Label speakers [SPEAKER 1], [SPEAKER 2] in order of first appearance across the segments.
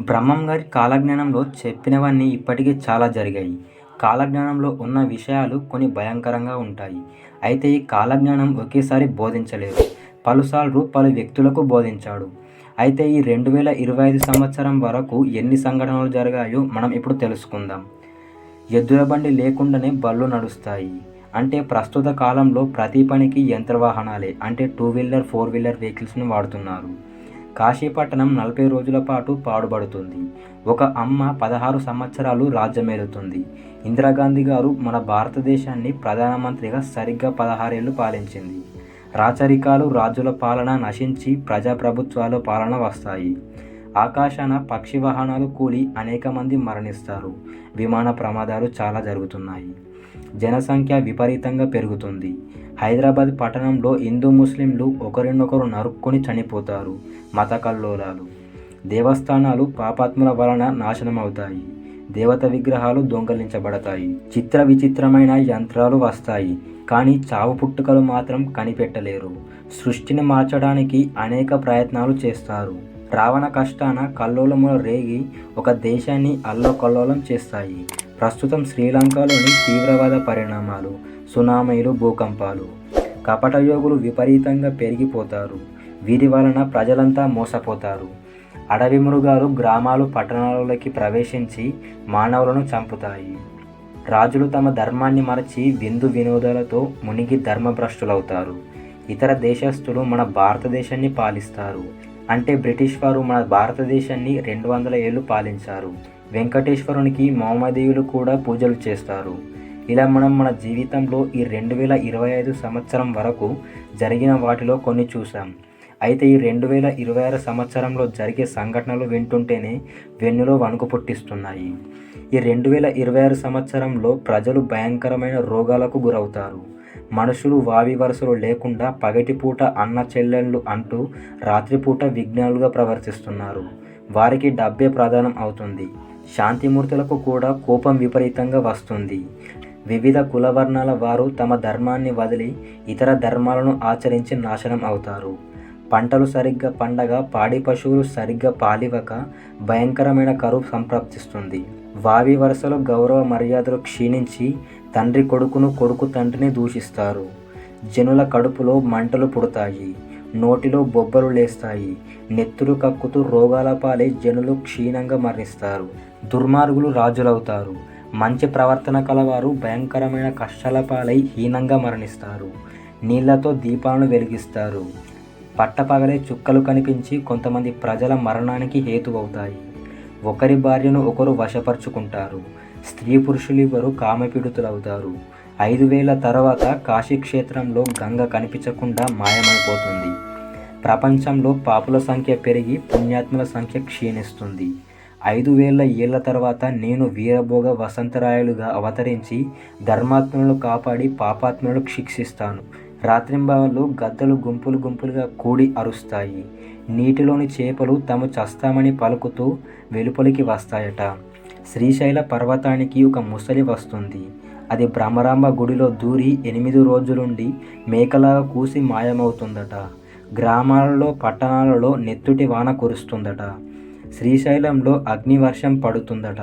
[SPEAKER 1] బ్రహ్మం గారి కాలజ్ఞానంలో చెప్పినవన్నీ ఇప్పటికీ చాలా జరిగాయి. కాలజ్ఞానంలో ఉన్న విషయాలు కొన్ని భయంకరంగా ఉంటాయి. అయితే ఈ కాలజ్ఞానం ఒకేసారి బోధించలేదు. పలుసార్లు పలు వ్యక్తులకు బోధించాడు. అయితే ఈ రెండు వేల ఇరవై ఐదు సంవత్సరం వరకు ఎన్ని సంఘటనలు జరిగాయో మనం ఇప్పుడు తెలుసుకుందాం. ఎద్దుల బండి లేకుండానే బళ్ళు నడుస్తాయి. అంటే ప్రస్తుత కాలంలో ప్రతి పనికి యంత్ర వాహనాలే అంటే టూ వీలర్ ఫోర్ వీలర్ వెహికల్స్ని వాడుతున్నారు. కాశీపట్టణం నలభై రోజుల పాటు పాడుబడుతుంది. ఒక అమ్మ పదహారు సంవత్సరాలు రాజ్యమేలుతుంది. ఇందిరాగాంధీ గారు మన భారతదేశాన్ని ప్రధానమంత్రిగా సరిగ్గా పదహారేళ్ళు పాలించింది. రాచరికాలు రాజుల పాలన నశించి ప్రజాప్రభుత్వాల పాలన వస్తాయి. ఆకాశాన పక్షి వాహనాలు కూలి అనేక మంది మరణిస్తారు. విమాన ప్రమాదాలు చాలా జరుగుతున్నాయి. జనసంఖ్య విపరీతంగా పెరుగుతుంది. హైదరాబాద్ పట్టణంలో హిందూ ముస్లింలు ఒకరినొకరు నరుక్కొని చనిపోతారు మత కల్లోలాలు. దేవస్థానాలు పాపాత్ముల వలన నాశనం అవుతాయి దేవత విగ్రహాలు దొంగలించబడతాయి. చిత్ర విచిత్రమైన యంత్రాలు వస్తాయి. కానీ చావు పుట్టుకలు మాత్రం కనిపెట్టలేరు. సృష్టిని మార్చడానికి అనేక ప్రయత్నాలు చేస్తారు. రావణ కష్టాన కల్లోలములు రేగి ఒక దేశాన్ని అల్లకల్లోలం చేస్తాయి. ప్రస్తుతం శ్రీలంకలోని తీవ్రవాద పరిణామాలు సునామీలు భూకంపాలు. కపటయోగులు విపరీతంగా పెరిగిపోతారు. వీరి వలన ప్రజలంతా మోసపోతారు. అడవి మృగాలు గ్రామాలు పట్టణాలలోకి ప్రవేశించి మానవులను చంపుతాయి. రాజులు తమ ధర్మాన్ని మరచి విందు వినోదాలతో మునిగి ధర్మభ్రష్టులవుతారు. ఇతర దేశస్థులు మన భారతదేశాన్ని పాలిస్తారు. అంటే బ్రిటిష్ వారు మన భారతదేశాన్ని రెండు వందల ఏళ్ళు పాలించారు. వెంకటేశ్వరునికి మహమ్మదీయులు కూడా పూజలు చేస్తారు. ఇలా మనం మన జీవితంలో ఈ రెండు వేల ఇరవై ఐదు సంవత్సరం వరకు జరిగిన వాటిలో కొన్ని చూసాం అయితే ఈ రెండు వేల ఇరవై ఆరు సంవత్సరంలో జరిగే సంఘటనలు వింటుంటేనే వెన్నులో వణుకు పుట్టిస్తున్నాయి. ఈ రెండు వేల ఇరవై ఆరు సంవత్సరంలో ప్రజలు భయంకరమైన రోగాలకు గురవుతారు. మనుషులు వావి వరుసలు లేకుండా పగటిపూట అన్న చెల్లెళ్ళు అంటూ రాత్రిపూట విజ్ఞానులుగా ప్రవర్తిస్తున్నారు. వారికి డబ్బే ప్రధానం అవుతుంది. శాంతిమూర్తులకు కూడా కోపం విపరీతంగా వస్తుంది. వివిధ కులవర్ణాల వారు తమ ధర్మాన్ని వదిలి ఇతర ధర్మాలను ఆచరించి నాశనం అవుతారు. పంటలు సరిగ్గా పండగ పాడి పశువులు సరిగ్గా పాలివక భయంకరమైన కరువు సంప్రాప్తిస్తుంది వావి వరుసలో గౌరవ మర్యాదలు క్షీణించి తండ్రి కొడుకును కొడుకు తండ్రిని దూషిస్తారు. జనుల కడుపులో మంటలు పుడతాయి. నోటిలో బొబ్బలు లేస్తాయి. నెత్తులు కక్కుతూ రోగాల పాలై జనులు క్షీణంగా మరణిస్తారు. దుర్మార్గులు రాజులవుతారు. మంచి ప్రవర్తన కలవారు భయంకరమైన కష్టాల పాలై హీనంగా మరణిస్తారు. నీళ్ళతో దీపాలను వెలిగిస్తారు. పట్టపగలే చుక్కలు కనిపించి కొంతమంది ప్రజల మరణానికి హేతువవుతాయి. ఒకరి భార్యను ఒకరు వశపరుచుకుంటారు. స్త్రీ పురుషులు ఇవ్వరు కామపీడితులవుతారు. ఐదు వేల తర్వాత కాశీక్షేత్రంలో గంగ కనిపించకుండా మాయమైపోతుంది. ప్రపంచంలో పాపుల సంఖ్య పెరిగి పుణ్యాత్ముల సంఖ్య క్షీణిస్తుంది. ఐదు వేల ఏళ్ళ తర్వాత నేను వీరభోగ వసంతరాయలుగా అవతరించి ధర్మాత్మలను కాపాడి పాపాత్మలను శిక్షిస్తాను. రాత్రింబవళ్ళు గద్దలు గుంపులు గుంపులుగా కూడి అరుస్తాయి. నీటిలోని చేపలు తాము చస్తామని పలుకుతూ వెలుపలికి వస్తాయట. శ్రీశైల పర్వతానికి ఒక ముసలి వస్తుంది. అది భ్రమరాంబ గుడిలో దూరి ఎనిమిది రోజులుండి మేకలాగా కూసి మాయమవుతుందట. గ్రామాలలో పట్టణాలలో నెత్తుటి వాన కురుస్తుందట. శ్రీశైలంలో అగ్నివర్షం పడుతుందట.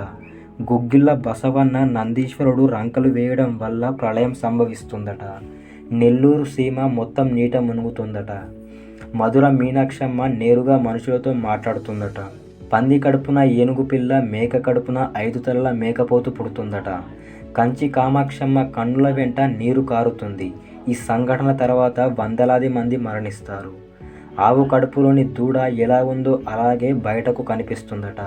[SPEAKER 1] గుగ్గిళ్ళ బసవన్న నందీశ్వరుడు రంకలు వేయడం వల్ల ప్రళయం సంభవిస్తుందట. నెల్లూరు సీమ మొత్తం నీట మునుగుతుందట. మధుర మీనాక్షమ్మ నేరుగా మనుషులతో మాట్లాడుతుందట. పంది కడుపున ఏనుగు పిల్ల మేక కడుపున ఐదు తలల మేకపోతు పుడుతుందట. కంచి కామాక్షమ్మ కన్నుల వెంట నీరు కారుతుంది. ఈ సంఘటన తర్వాత వందలాది మంది మరణిస్తారు. ఆవు కడుపులోని దూడ ఎలా ఉందో అలాగే బయటకు కనిపిస్తుందట.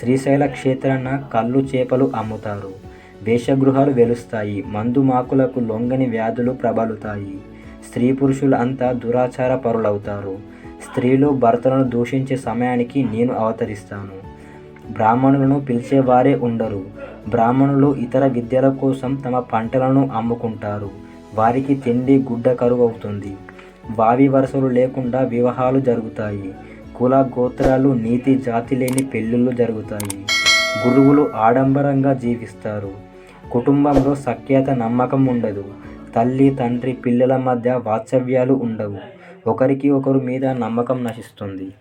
[SPEAKER 1] శ్రీశైల క్షేత్రాన కళ్ళు చేపలు అమ్ముతారు. వేషగృహాలు వెలుస్తాయి. మందు మాకులకు లొంగని వ్యాధులు ప్రబలుతాయి. స్త్రీ పురుషులు అంతా దురాచార పరులవుతారు. స్త్రీలు భర్తలను దూషించే సమయానికి నేను అవతరిస్తాను. బ్రాహ్మణులను పిలిచేవారే ఉండరు. బ్రాహ్మణులు ఇతర విద్యల కోసం తమ పంటలను అమ్ముకుంటారు. వారికి తిండి గుడ్డ కరువు అవుతుంది వావి వరుసలు లేకుండా వివాహాలు జరుగుతాయి. కుల గోత్రాలు నీతి జాతి లేని పెళ్ళిళ్ళు జరుగుతాయి. గురువులు ఆడంబరంగా జీవిస్తారు. కుటుంబంలో సఖ్యత నమ్మకం ఉండదు. తల్లి తండ్రి పిల్లల మధ్య వాత్సవ్యాలు ఉండవు. ఒకరికి ఒకరు మీద నమ్మకం నశిస్తుంది.